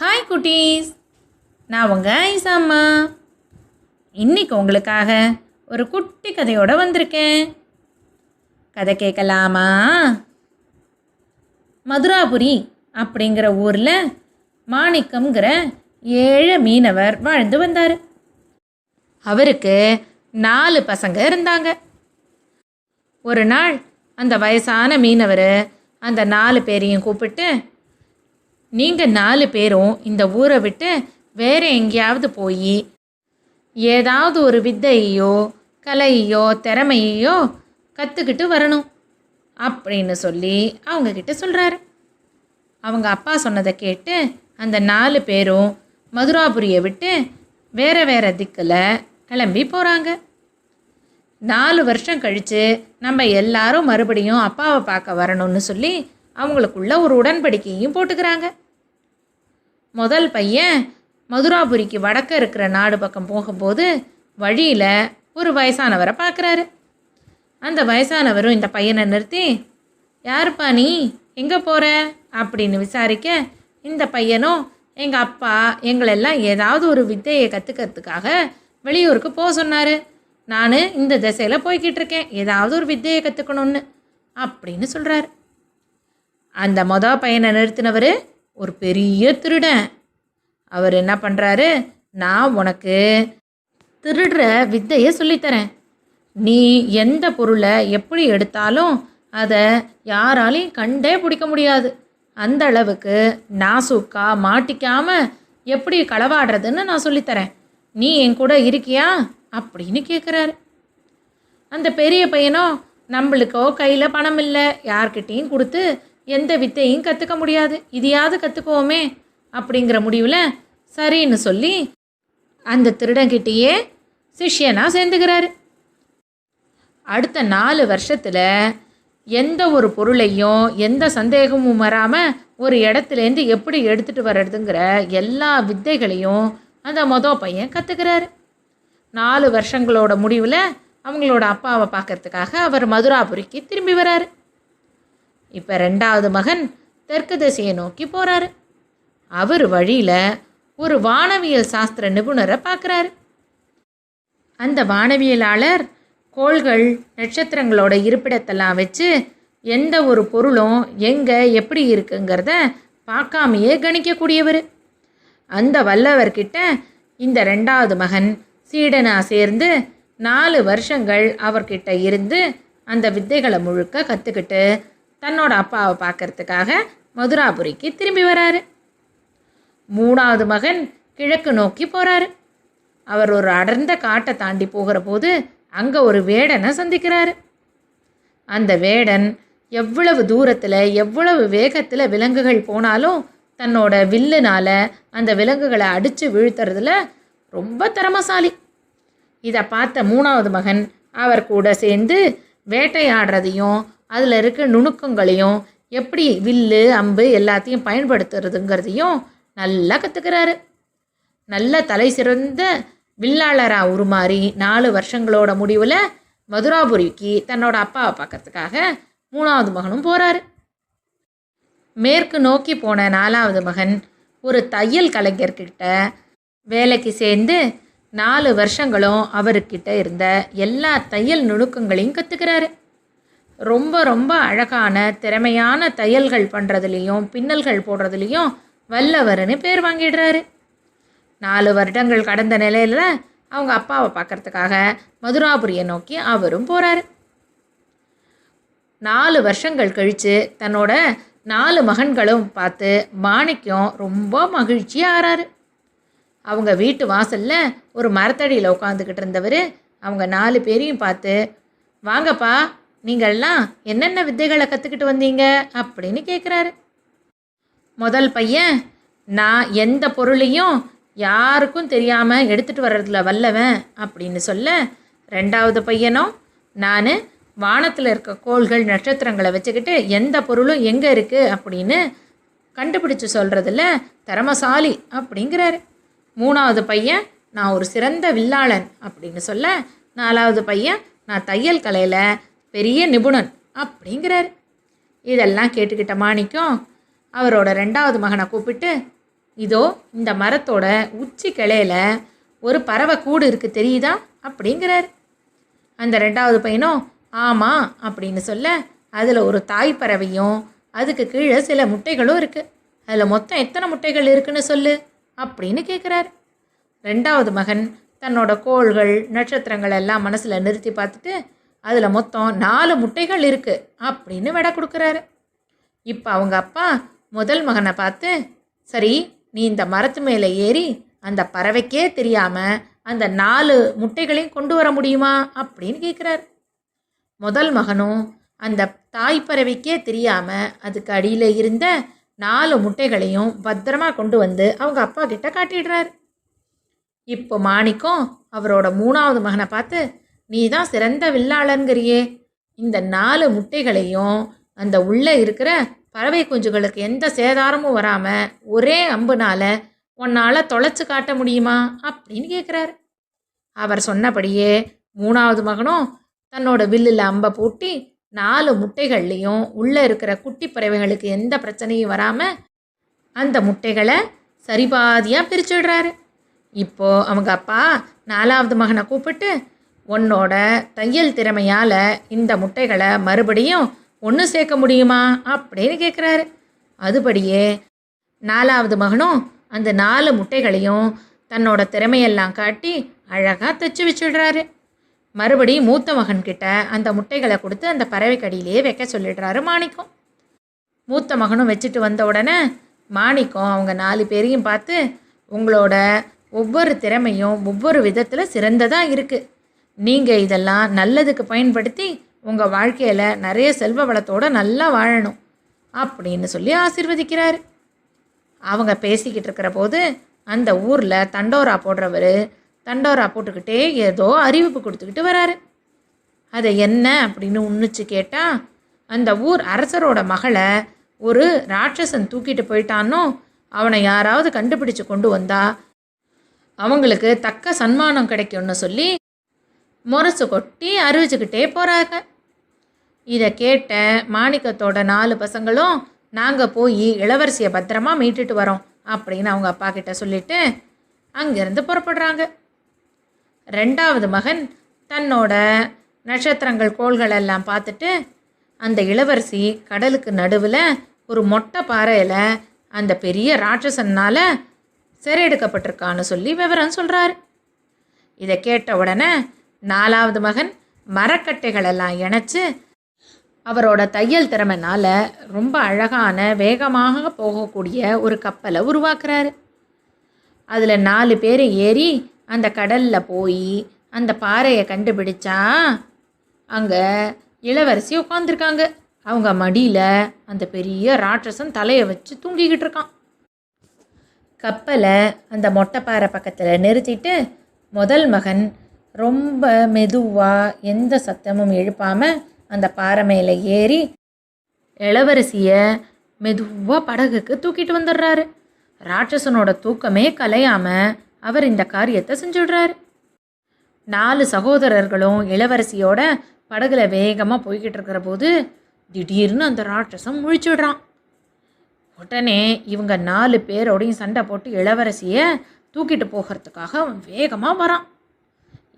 Hi குட்டீஸ். நான் உங்கள் ஐசாம்மா இன்னைக்கு உங்களுக்காக ஒரு குட்டி கதையோட வந்திருக்கேன். கதை கேட்கலாமா? மதுராபுரி அப்படிங்கிற ஊரில் மாணிக்கம்ங்கிற ஏழு மீனவர் வாழ்ந்து வந்தார். அவருக்கு நாலு பசங்க இருந்தாங்க. ஒரு நாள் அந்த வயசான மீனவர் அந்த நாலு பேரையும் கூப்பிட்டு நீங்கள் நாலு பேரும் இந்த ஊரை விட்டு வேறு எங்கேயாவது போய் ஏதாவது ஒரு வித்தையோ கலையோ திறமையோ கற்றுக்கிட்டு வரணும் அப்படின்னு சொல்லி அவங்கக்கிட்ட சொல்கிறாரு அவங்க அப்பா சொன்னதை கேட்டு அந்த நாலு பேரும் மதுராபுரியை விட்டு வேற வேற திக்கில் கிளம்பி போகிறாங்க நாலு வருஷம் கழித்து நம்ம எல்லாரும் மறுபடியும் அப்பாவை பார்க்க வரணும்னு சொல்லி அவங்களுக்குள்ள ஒரு உடன்படிக்கையும் போட்டுக்கிறாங்க. முதல் பையன் மதுராபுரிக்கு வடக்க இருக்கிற நாடு பக்கம் போகும்போது வழியில் ஒரு வயசானவரை பார்க்குறாரு அந்த வயசானவரும் இந்த பையனை நிறுத்தி யாருப்பா நீ? எங்கே போகிற அப்படின்னு விசாரிக்க இந்த பையனும் எங்கள் அப்பா எங்களெல்லாம் ஏதாவது ஒரு வித்தையை கற்றுக்கிறதுக்காக வெளியூருக்கு போக சொன்னார். நான் இந்த திசையில் போய்கிட்டு இருக்கேன். ஏதாவது ஒரு வித்தையை கற்றுக்கணும்னு அப்படின்னு சொல்கிறாரு அந்த மொத பையனை நிறுத்தினவர் ஒரு பெரிய திருடன். அவர் என்ன பண்ணுறாரு நான் உனக்கு திருடுற வித்தையை சொல்லித்தரேன். நீ எந்த பொருளை எப்படி எடுத்தாலும் அதை யாராலையும் கண்டே பிடிக்க முடியாது. அந்த அளவுக்கு நாசூக்கா மாட்டிக்காமல் எப்படி களவாடுறதுன்னு நான் சொல்லித்தரேன். நீ என் கூட இருக்கியா? அப்படின்னு கேட்குறாரு அந்த பெரிய பையனும் நம்மளுக்கோ கையில் பணம் இல்லை. யார்கிட்டேயும் கொடுத்து எந்த வித்தையும் கற்றுக்க முடியாது. இதையாவது கற்றுக்குவோமே அப்படிங்கிற முடிவில் சரின்னு சொல்லி அந்த திருடங்கிட்டேயே சிஷ்யனாக சேர்ந்துக்கிறாரு. அடுத்த நாலு வருஷத்தில் எந்த ஒரு பொருளையும் எந்த சந்தேகமும் வராமல் ஒரு இடத்துலேருந்து எப்படி எடுத்துகிட்டு வர்றதுங்கிற எல்லா வித்தைகளையும் அந்த மொதல் பையன் கற்றுக்கிறாரு நாலு வருஷங்களோட முடிவில் அவங்களோட அப்பாவை பார்க்கறதுக்காக அவர் மதுராபுரிக்கு திரும்பி வராரு. இப்போ ரெண்டாவது மகன் தெற்கு திசையை நோக்கி போகிறாரு அவர் வழியில் ஒரு வானவியல் சாஸ்திர நிபுணரை பார்க்குறாரு. அந்த வானவியலாளர் கோள்கள் நட்சத்திரங்களோட இருப்பிடத்தெல்லாம் வச்சு எந்த ஒரு பொருளும் எங்கே எப்படி இருக்குங்கிறத பார்க்காமையே கணிக்கக்கூடியவர். அந்த வல்லவர்கிட்ட இந்த ரெண்டாவது மகன் சீடனாக சேர்ந்து நாலு வருஷங்கள் அவர்கிட்ட இருந்து அந்த வித்தைகளை முழுக்க கற்றுக்கிட்டு தன்னோட அப்பாவை பார்க்கறதுக்காக மதுராபுரிக்கு திரும்பி வராரு. மூணாவது மகன் கிழக்கு நோக்கி போகிறாரு அவர் ஒரு அடர்ந்த காட்டை தாண்டி போகிற போது அங்கே ஒரு வேடனை சந்திக்கிறாரு. அந்த வேடன் எவ்வளவு தூரத்தில் எவ்வளவு வேகத்தில் விலங்குகள் போனாலும் தன்னோட வில்லுனால அந்த விலங்குகளை அடித்து வீழ்த்துறதுல ரொம்ப திறமசாலி. இதை பார்த்த மூணாவது மகன் அவர் கூட சேர்ந்து வேட்டையாடுறதையும் அதில் இருக்க நுணுக்கங்களையும் எப்படி வில்லு அம்பு எல்லாத்தையும் பயன்படுத்துறதுங்கிறதையும் நல்லா கற்றுக்கிறாரு நல்ல தலை சிறந்த வில்லாளராக உருமாறி நாலு வருஷங்களோட முடிவில் மதுராபுரிக்கு தன்னோட அப்பாவை பார்க்கறதுக்காக மூணாவது மகனும் போகிறாரு மேற்கு நோக்கி போன நாலாவது மகன் ஒரு தையல் கலைஞர்கிட்ட வேலைக்கு சேர்ந்து நாலு வருஷங்களும் அவர்கிட்ட இருந்த எல்லா தையல் நுணுக்கங்களையும் கற்றுக்கிறாரு ரொம்ப ரொம்ப அழகான திறமையான தையல்கள் பண்ணுறதுலேயும் பின்னல்கள் போடுறதுலேயும் வல்லவர்னு பேர் வாங்கிடுறாரு. நாலு வருடங்கள் கடந்த நிலையில் அவங்க அப்பாவை பார்க்கறதுக்காக மதுராபுரியை நோக்கி அவரும் போகிறாரு நாலு வருஷங்கள் கழித்து தன்னோட நாலு மகன்களும் பார்த்து மாணிக்கம் ரொம்ப மகிழ்ச்சி ஆறாரு. அவங்க வீட்டு வாசலில் ஒரு மரத்தடியில் உட்காந்துக்கிட்டு இருந்தவர் அவங்க நாலு பேரையும் பார்த்து வாங்கப்பா நீங்கள்லாம் என்னென்ன வித்தைகளை கற்றுக்கிட்டு வந்தீங்க அப்படின்னு கேட்குறாரு முதல் பையன் நான் எந்த பொருளையும் யாருக்கும் தெரியாமல் எடுத்துகிட்டு வர்றதுல வல்லவன் அப்படின்னு சொல்ல ரெண்டாவது பையனும் நான் வானத்தில் இருக்க கோள்கள் நட்சத்திரங்களை வச்சுக்கிட்டு எந்த பொருளும் எங்கே இருக்குது அப்படின்னு கண்டுபிடிச்சு சொல்கிறதுல திறமசாலி அப்படிங்கிறாரு. மூணாவது பையன் நான் ஒரு சிறந்த வில்லாளன் அப்படின்னு சொல்ல நாலாவது பையன் நான் தையல் கலையில் பெரிய நிபுணன் அப்படிங்கிறாரு. இதெல்லாம் கேட்டுக்கிட்ட மாணிக்கம் அவரோட ரெண்டாவது மகனை கூப்பிட்டு இதோ இந்த மரத்தோட உச்சி கிளையில ஒரு பறவை கூடு இருக்குது தெரியுதா? அப்படிங்கிறார். அந்த ரெண்டாவது பையனும் ஆமாம் அப்படின்னு சொல்ல அதில் ஒரு தாய் பறவையும் அதுக்கு கீழே சில முட்டைகளும் இருக்குது அதில் மொத்தம் எத்தனை முட்டைகள் இருக்குன்னு சொல்லு அப்படின்னு கேட்குறாரு ரெண்டாவது மகன் தன்னோட கோள்கள் நட்சத்திரங்கள் எல்லாம் மனசில் நிறுத்தி பார்த்துட்டு அதில் மொத்தம் நாலு முட்டைகள் இருக்குது அப்படின்னு விட கொடுக்குறாரு. இப்போ அவங்க அப்பா முதல் மகனை பார்த்து சரி நீ இந்த மரத்து மேலே ஏறி அந்த பறவைக்கே தெரியாமல் அந்த நாலு முட்டைகளையும் கொண்டு வர முடியுமா? அப்படின்னு கேட்குறாரு முதல் மகனும் அந்த தாய் பறவைக்கே தெரியாமல் அதுக்கு அடியில் இருந்த நாலு முட்டைகளையும் பத்திரமா கொண்டு வந்து அவங்க அப்பா கிட்ட காட்டிடுறாரு. இப்போ மாணிக்கம் அவரோட மூணாவது மகனை பார்த்து நீ தான் சிறந்த வில்லாளன்கிறியே. இந்த நாலு முட்டைகளையும் அந்த உள்ளே இருக்கிற பறவை குஞ்சுகளுக்கு எந்த சேதாரமும் வராமல் ஒரே அம்புனால உன்னால் தொலைச்சு காட்ட முடியுமா? அப்படின்னு கேட்குறாரு அவர் சொன்னபடியே மூணாவது மகனும் தன்னோட வில்லில் அம்பை பூட்டி நாலு முட்டைகள்லேயும் உள்ளே இருக்கிற குட்டி பறவைகளுக்கு எந்த பிரச்சனையும் வராமல் அந்த முட்டைகளை சரிபாதியாக பிரிச்சுடுறாரு. இப்போது அவங்க அப்பா நாலாவது மகனை கூப்பிட்டு உன்னோட தையல் திறமையால் இந்த முட்டைகளை மறுபடியும் ஒன்று சேர்க்க முடியுமா அப்படின்னு கேட்குறாரு அதுபடியே நாலாவது மகனும் அந்த நாலு முட்டைகளையும் தன்னோட திறமையெல்லாம் காட்டி அழகாக தைச்சு வச்சிடுறாரு. மறுபடியும் மூத்த மகன்கிட்ட அந்த முட்டைகளை கொடுத்து அந்த பறவைக்கடியிலேயே வைக்க சொல்லிடுறாரு மாணிக்கம். மூத்த மகனும் வச்சுட்டு வந்த உடனே மாணிக்கம் அவங்க நாலு பேரையும் பார்த்து உங்களோட ஒவ்வொரு திறமையும் ஒவ்வொரு விதத்தில் சிறந்ததாக இருக்குது நீங்கள் இதெல்லாம் நல்லதுக்கு பயன்படுத்தி உங்கள் வாழ்க்கையில் நிறைய செல்வ வளத்தோடு நல்லா வாழணும் அப்படின்னு சொல்லி ஆசிர்வதிக்கிறார். அவங்க பேசிக்கிட்டு இருக்கிற போது அந்த ஊரில் தண்டோரா போடுறவர் தண்டோரா போட்டுக்கிட்டே ஏதோ அறிவிப்பு கொடுத்துக்கிட்டு வராரு. அதை என்ன அப்படின்னு உன்னிச்சு கேட்டால் அந்த ஊர் அரசரோட மகளை ஒரு ராட்சசன் தூக்கிட்டு போயிட்டானோ அவனை யாராவது கண்டுபிடிச்சு கொண்டு வந்தா அவங்களுக்கு தக்க சன்மானம் கிடைக்கும்னு சொல்லி முரசு கொட்டி அறிவிச்சுக்கிட்டே போகிறாங்க இதை கேட்ட மாணிக்கத்தோட நாலு பசங்களும் நாங்கள் போய் இளவரசியை பத்திரமா மீட்டுட்டு வரோம் அப்படின்னு அவங்க அப்பா கிட்ட சொல்லிட்டு அங்கேருந்து புறப்படுறாங்க. ரெண்டாவது மகன் தன்னோட நட்சத்திரங்கள் கோள்கள் எல்லாம் பார்த்துட்டு அந்த இளவரசி கடலுக்கு நடுவில் ஒரு மொட்டை பாறையில் அந்த பெரிய ராட்சசனால் சிறையெடுக்கப்பட்டிருக்கான்னு சொல்லி விவரம் சொல்கிறாரு இதை கேட்ட உடனே நாலாவது மகன் மரக்கட்டைகளெல்லாம் இணைச்சு அவரோட தையல் திறமைனால ரொம்ப அழகான வேகமாக போகக்கூடிய ஒரு கப்பலை உருவாக்குறாரு. அதில் நாலு பேர் ஏறி அந்த கடலில் போய் அந்த பாறையை கண்டுபிடிச்சா அங்கே இளவரசி உட்காந்துருக்காங்க அவங்க மடியில் அந்த பெரிய ராட்சசன் தலையை வச்சு தூங்கிக்கிட்டு இருக்கான். கப்பலை அந்த மொட்டைப்பாறை பக்கத்தில் நிறுத்திட்டு முதல் மகன் ரொம்ப மெதுவாக எந்த சத்தமும் எழுப்பாமல் அந்த பாறை மேலே ஏறி இளவரசியை மெதுவாக படகுக்கு தூக்கிட்டு வந்துடுறாரு. ராட்சசனோட தூக்கமே கலையாமல் அவர் இந்த காரியத்தை செஞ்சுடுறாரு. நாலு சகோதரர்களும் இளவரசியோட படகுல வேகமாக போய்கிட்டு இருக்கிற போது திடீர்னு அந்த ராட்சசம் முழிச்சுடுறான். உடனே இவங்க நாலு பேரோடையும் சண்டை போட்டு இளவரசியை தூக்கிட்டு போகிறதுக்காக அவன் வேகமாக வரான்.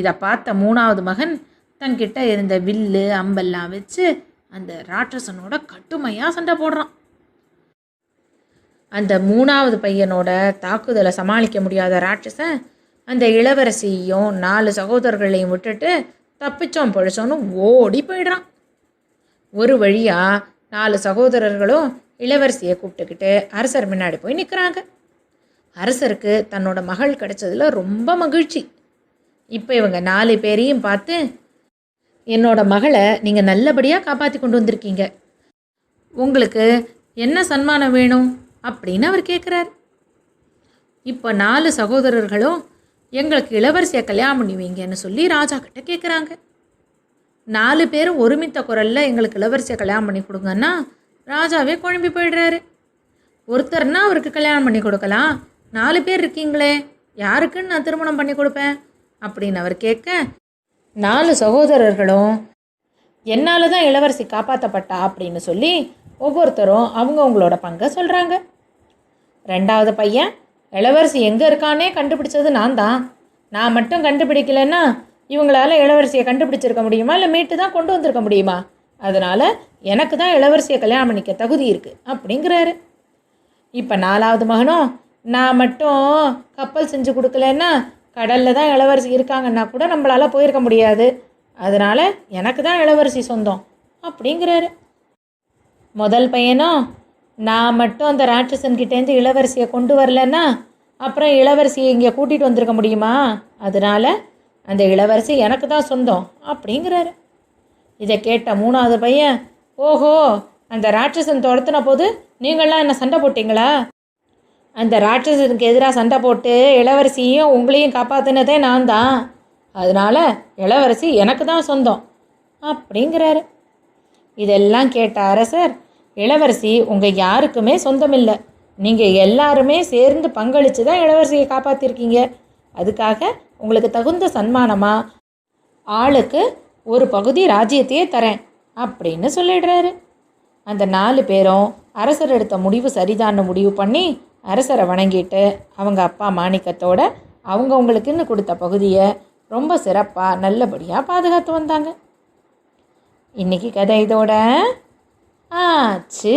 இதை பார்த்த மூணாவது மகன் தன்கிட்ட இருந்த வில்லு அம்பெல்லாம் வச்சு அந்த ராட்சசனோட கட்டுமையாக சண்டை போடுறான். அந்த மூணாவது பையனோட தாக்குதலை சமாளிக்க முடியாத ராட்சசன் அந்த இளவரசியையும் நாலு சகோதரர்களையும் விட்டுட்டு தப்பிச்சோம் பழிச்சோன்னு ஓடி போயிடுறான். ஒரு வழியாக நாலு சகோதரர்களும் இளவரசியை கூப்பிட்டுக்கிட்டு அரசர் முன்னாடி போய் நிற்கிறாங்க அரசருக்கு தன்னோட மகள் கிடைச்சதுல ரொம்ப மகிழ்ச்சி. இப்போ இவங்க நாலு பேரையும் பார்த்து என்னோட மகளை நீங்கள் நல்லபடியாக காப்பாற்றி கொண்டு வந்திருக்கீங்க. உங்களுக்கு என்ன சன்மானம் வேணும்? அப்படின்னு அவர் கேட்குறார் இப்போ நாலு சகோதரர்களும் எங்களுக்கு இளவரசியை கல்யாணம் பண்ணுவீங்கன்னு சொல்லி ராஜா கிட்ட கேட்குறாங்க நாலு பேரும் ஒருமித்த குரலில் எங்களுக்கு இளவரசியை கல்யாணம் பண்ணி கொடுங்கன்னா ராஜாவே குழம்பி போயிடுறாரு. ஒருத்தர்னா அவருக்கு கல்யாணம் பண்ணி கொடுக்கலாம். நாலு பேர் இருக்கீங்களே யாருக்குன்னு நான் திருமணம் பண்ணி கொடுப்பேன்? அப்படின்னு அவர் கேட்க நாலு சகோதரர்களும் என்னால் தான் இளவரசி காப்பாற்றப்பட்டா அப்படின்னு சொல்லி ஒவ்வொருத்தரும் அவங்கவுங்களோட பங்கை சொல்கிறாங்க ரெண்டாவது பையன் இளவரசி எங்கே இருக்கானே கண்டுபிடிச்சது நான் தான் நான் மட்டும் கண்டுபிடிக்கலன்னா இவங்களால இளவரசியை கண்டுபிடிச்சிருக்க முடியுமா? இல்லை மீட்டு தான் கொண்டு வந்திருக்க முடியுமா? அதனால் எனக்கு தான் இளவரசியை கல்யாணம் பண்ணிக்க தகுதி இருக்குது அப்படிங்கிறாரு. இப்போ நாலாவது மகனும் நான் மட்டும் கப்பல் செஞ்சு கொடுக்கலன்னா கடலில் தான் இளவரசி இருக்காங்கன்னா கூட நம்மளால் போயிருக்க முடியாது. அதனால் எனக்கு தான் இளவரசி சொந்தம் அப்படிங்கிறாரு. முதல் பையனும் நான் மட்டும் அந்த ராட்சசன்கிட்டேருந்து இளவரசியை கொண்டு வரலன்னா அப்புறம் இளவரசியை இங்கே கூட்டிகிட்டு வந்திருக்க முடியுமா? அதனால் அந்த இளவரசி எனக்கு தான் சொந்தம் அப்படிங்கிறாரு. இதை கேட்ட மூணாவது பையன் ஓஹோ அந்த ராட்சசன் துரத்துன போது நீங்களாம் என்ன சண்டை போட்டிங்களா? அந்த ராட்சசனுக்கு எதிராக சண்டை போட்டு இளவரசியையும் உங்களையும் காப்பாற்றினதே நான் தான். அதனால் இளவரசி எனக்கு தான் சொந்தம். அப்படிங்கிறாரு. இதெல்லாம் கேட்ட அரசர் இளவரசி உங்கள் யாருக்குமே சொந்தமில்லை. நீங்கள் எல்லாருமே சேர்ந்து பங்களித்து தான் இளவரசியை காப்பாற்றிருக்கீங்க அதுக்காக உங்களுக்கு தகுந்த சன்மானமாக ஆளுக்கு ஒரு பகுதி ராஜ்யத்தையே தரேன். அப்படின்னு சொல்லிடுறாரு. அந்த நாலு பேரும் அரசர் எடுத்த முடிவு சரிதான்னு முடிவு பண்ணி அரசரை வணங்கிட்டு அவங்க அப்பா மாணிக்கத்தோட அவங்கவுங்களுக்குன்னு கொடுத்த பகுதியை ரொம்ப சிறப்பாக நல்லபடியாக பாதுகாத்து வந்தாங்க. இன்னைக்கு கதை இதோட ஆச்சு.